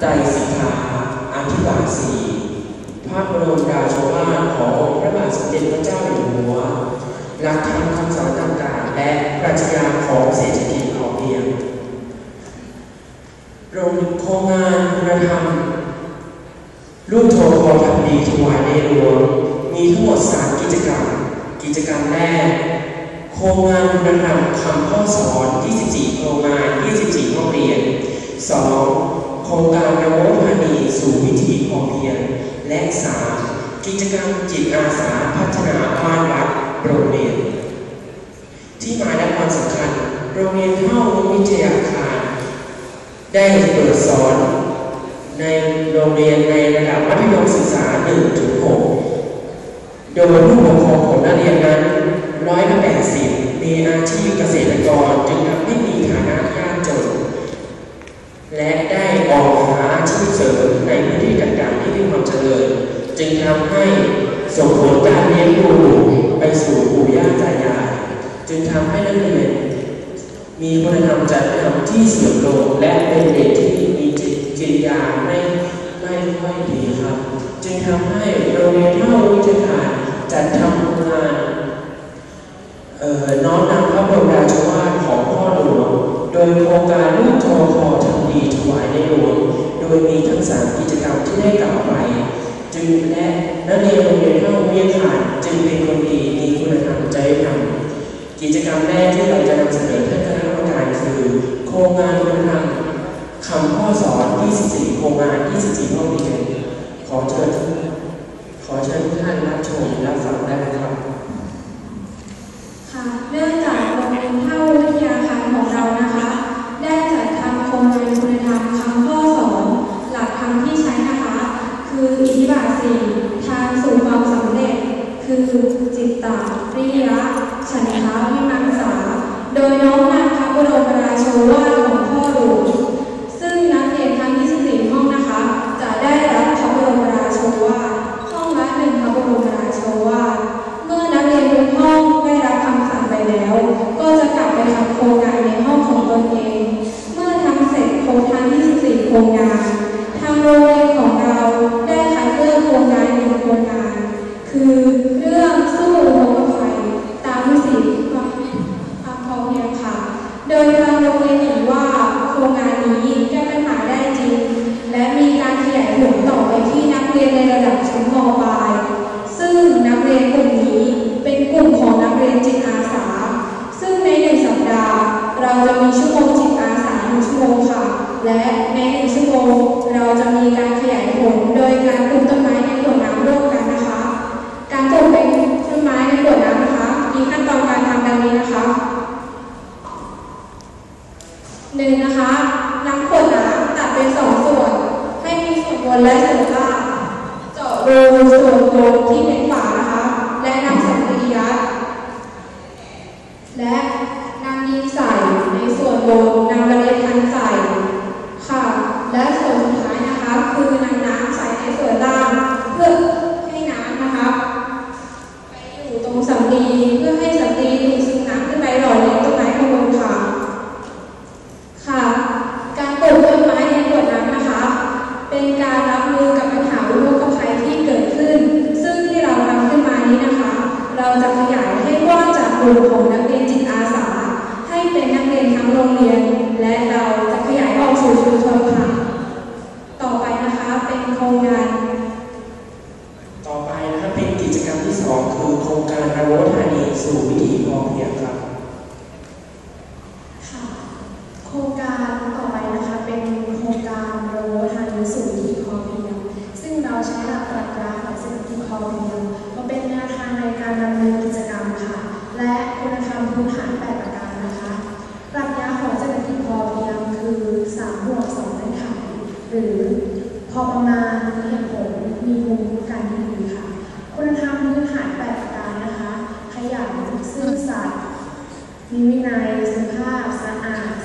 ใจสิทาอธิบาสีพระบรมราโชวาทขององค์พระบาทสมเด็จพระเจ้าอยู่หัวหลักธรรมคำสอนต่างๆและปรัชญาของเศรษฐกิจพอเพียงโรงโครงงานคุณธรรมรูปโทรคอทำดีถวายในหลวงมีทั้งหมด3กิจกรรม กิจกรรมแรก โครงงานคุณธรรมคำข้อสอน 24 โครงงาน 24 ห้องเรียน 2. โครงการนวพานีสู่วิถีพอเพียง และ 3. กิจกรรมจิตอาสาพัฒนาบ้านวัดโรงเรียน ที่มาและความสำคัญ โรงเรียนเท่าวิทยาคาร ได้เปิดสอน ในโรงเรียนในระดับมัธยมศึกษา1ถึง6โดยผู้ปกครองของนักเรียนนั้นร้อยละ80มีอาชีพเกษตรกรจึงทำให้มีฐานะยากจน และได้ออกหาอาชีพเสริมในพื้นที่ต่างๆที่มีความเจริญ จึงทำให้ส่งผลการเลี้ยงดูไปสู่ปู่ย่าตายายจึงทำให้นักเรียนมีคุณธรรมจริยธรรมที่เสื่อมโทรมและเป็นเด็กที่มีจิตจิตญาไม่ไม่ค่อยดีครับ จึงทำให้โรงเรียนเท่าวิทยาจัดทำงานเอ่อน้อมนำพระบรมราชวาทของพ่อหลวง โดยโครงการลูกโทคอทำดีถวายในหลวง โดยมีทั้งสามกิจกรรมที่ได้กล่าวไป จึงและนักเรียนโรงเรียนเท่าวิทยาจึงเป็นคนดีมีคุณธรรมจริยธรรมกิจกรรมแรกที่เราจะนำเสนอท่านคณะกรรมการคือ โครงงานคุณธรรมคำข้อสอน 24 โครงงาน 24 ข้องเรียนขอเชิญขอเชิญทุกท่านรับชมรับฟังได้นะครับ ค่ะเนื่องจากโรงเรียนเท่าวิทยาคารของเรานะคะ ได้จัดทำโครงงานคุณธรรมคำข้อสอนหลักธรรมที่ใช้นะคะ คืออิทธิบาทสี่ทางสู่ความสำเร็จ คือจิตตะ ริยะ ฉันทาวิมังสา โดยน้อมนำพระบรมราโชวาทของพ่อหลวงนักเรียนทั้ง 24 ห้องนะคะ จะได้รับพระบรมราโชวาทห้องละหนึ่งพระบรมราโชวาท เมื่อนักเรียนทุกห้องได้รับคำสั่งไปแล้ว ก็จะกลับไปทำโครงงานในห้องของตนเอง เมื่อทำเสร็จครบทั้ง 24 โครงงาน ทางโรงเรียนของเราได้คัดเลือกโครงงานหนึ่งโครงงาน คือเรื่องสู้อุทกภัยตามวิถีความความพอเพียงค่ะ โดยทางโรงเรียนเห็นว่าโครงงานนี้แก้ปัญหาได้จริง และมีการขยายผลต่อไปที่นักเรียนในระดับชั้นมปลาย ซึ่งนักเรียนกลุ่มนี้เป็นกลุ่มของนักเรียนจิตอาสา ซึ่งในหนึ่งสัปดาห์ เราจะมี ชั่วโมงจิตอาสาหนึ่งชั่วโมงค่ะ และในหนึ่งชั่วโมงเราจะมีการขยายผลโดยการปลูกต้นไม้ในขวดน้ำร่วมกันนะคะ การปลูกเป็นต้นไม้ในขวดน้ำนะคะ มีขั้นตอนการทำดังนี้นะคะหนึ่งนะคะน้ำขวดน้ำตัดเป็นสองส่วน ให้มีส่วนบนและส่วนล่างเจาะรูส่วนบนที่เป็นฝานะคะ และนำสำลียัด และนำดินใส่ในส่วนบนนำเมล็ดพันธุ์ใส่ค่ะ และส่วนสุดท้ายนะคะ คือนำน้ำใส่ในส่วนล่าง เพื่อให้น้ำนะคะ ไปอยู่ตรงสำลีเพื่อให้สำลีดูดซึมน้ำขึ้นไปหล่อเลี้ยงต้นไม้ข้างบนค่ะ ค่ะ การปลูกต้นไม้ในขวดน้ำนะคะ เป็นการรับมือกับปัญหาอุทกภัยที่เกิดขึ้น ซึ่งที่เรานำขึ้นมานี้นะคะ เราจะขยายให้กว้างจากกลุ่มของนักเรียนจิตอาสา ให้เป็นนักเรียนทั้งโรงเรียน และเราจะขยายออกสู่ชุมชนค่ะ ต่อไปนะคะเป็นโครงงาน ต่อไปนะครับเป็นกิจกรรมที่สองคือโครงการนวธานีสู่วิถีพอเพียงครับ ค่ะโครงการต่อไปนะคะเป็นโครงการโรทานิสู่วิถีพอเพียง ซึ่งเราใช้หลักปรัชญาของเศรษฐกิจพอเพียงมาเป็นแนวทางในการดำเนินกิจกรรมค่ะ และคุณธรรมพื้นฐานแปดประการนะคะปรัชญาของเศรษฐกิจพอเพียงคือ3บวก2เงื่อนไขหรือ พอประมาณมีเหตุผลมีมุมการที่ดีค่ะ คุณธรรมพื้นฐานแปดประการนะคะ ขยันซื่อสัตย์มีวินัยสุภาพสะอาด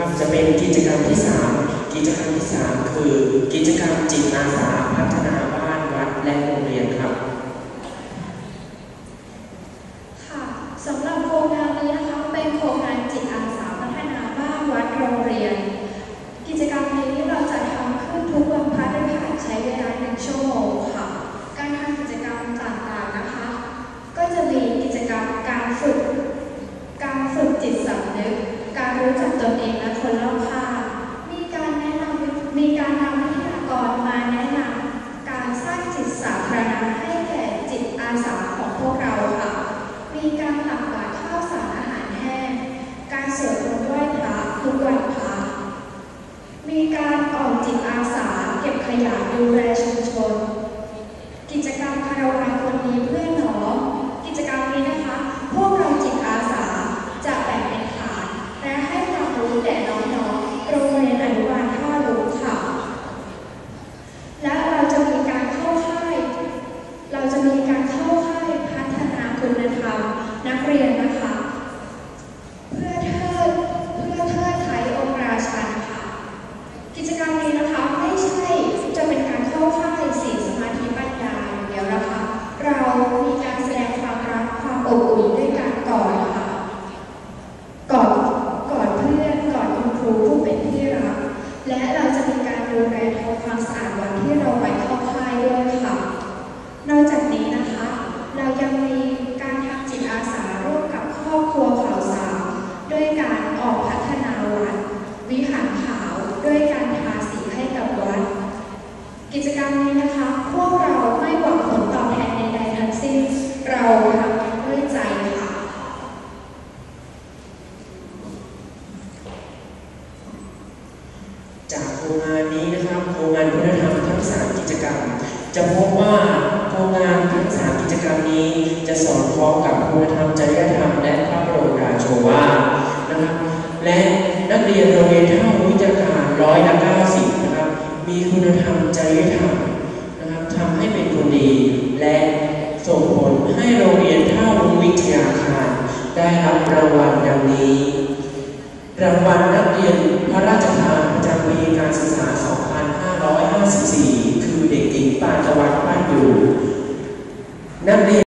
ครับจะเป็นกิจกรรมที่ 3 กิจกรรมที่ 3 คือ กิจกรรมจิตอาสาพัฒนาบ้านวัดและโรงเรียนครับค่ะสำหรับโครงการนี้นะคะเป็นโครงการจิตอาสาพัฒนาบ้านวัดโรงเรียน ออกจิตอาสา เก็บขยะดูแลชุมชน กิจกรรมคาราวานคนนี้เพื่อนหนอ กิจกรรมนี้นะคะ คุณธรรมจริยธรรมและพระบรมราโชวาทนะครับและนักเรียนโรงเรียนเท่าวิทยาการร้อยละเก้าสิบนะครับมีคุณธรรมจริยธรรมนะครับทำให้เป็นคนดี และส่งผลให้โรงเรียนเท่าวิทยาคารได้รับรางวัลดังนี้ รางวัลนักเรียนพระราชทานประจำปีการศึกษา 2554 คือเด็กหญิงปานตะวันบ้านอยู่ นักเรียน